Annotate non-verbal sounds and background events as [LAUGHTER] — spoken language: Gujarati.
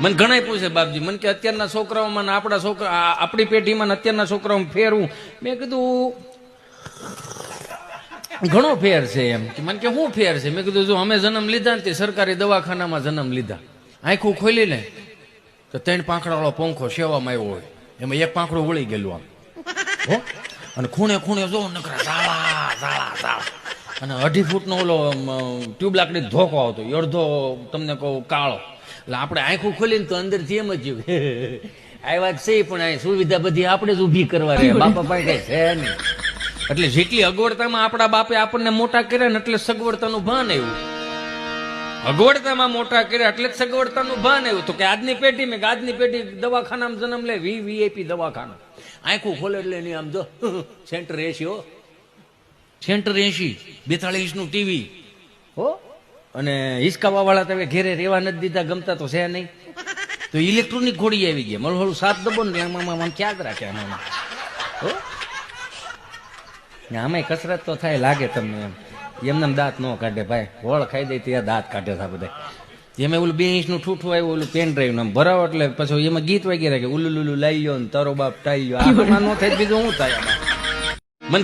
મને ઘણા પૂછે, બાપજી, મને કે અત્યારના છોકરાઓમાં આપણા છોકરા આપણી પેઢીમાં અત્યારના છોકરાઓમાં ફેરવું મેં કીધું, ઘણો ફેર છે એમ. કે મને કે શું ફેર છે? મેં કીધું, જો અમે જન્મ લીધા ને તે સરકારી દવાખાનામાં જન્મ લીધા. આંખું ખોલી લે. તો ત્રણ પાંખડાવાળો પંખો સેવામાં આવ્યો હોય. એમાં એક પાંખડું વળી ગયેલું આમ. અને ખૂણે ખૂણે જો નકરા ઝાડા ઝાડા ઝાડા અને અઢી ફૂટનો ઓલો ટ્યુબ લાકડી ધોકો આવતો. અડધો, તમને કહું, કાળો. એટલે આપણે આંખું ખોલીને તો અંદરથી એમ જ થયું [LAUGHS] આ વાત છે પણ આ સુવિધા બધી આપણે જ ઊભી કરવા રહે બાપા પાસે કઈ છે નહીં. એટલે જેટલી અગવડતામાં આપણા બાપે આપણને મોટા કર્યા ને એટલે સગવડતાનું ભાન આવ્યું. અગવડતામાં મોટા કર્યા એટલે સગવડતાનું ભાન આવ્યું. તો કે આજની પેઢી, મેં આજની પેઢી દવાખાનામાં જન્મ લે, વી વીઆઈપી દવાખાના. આંખું ખોલે એટલે એની આમ જો, [LAUGHS] સેન્ટર એસી હો. સેન્ટર એસી બેતાળીસનું ટીવી હો? અને હિસકાવા વાળા તમે ઘેરે રેવા નથી દીધા, ગમતા તો છે નહીં. તો ઇલેક્ટ્રોનિક ઘોડી આવી ગયા. મને હળું સાત દબો ને આમાં આમ ક્યાં રાખે આમાં હો? ને આમાંય કસરત તો થાય, લાગે તમને એમ. એમને દાંત ન કાઢે ભાઈ. વળ ખાઈ દે ત્યાં દાંત કાઢે છે બધા. એમાં ઓલું બે ઇંચનું ઠૂઠું આવ્યું, ઓલું પેન ડ્રાઈવ નામ ભરાવ એટલે પછી એમાં ગીત વગેરે કે લુલુ લઈ લો ને તારો બાપ ટાઈ લો આ ન થાય બીજું શું થાય આમાં.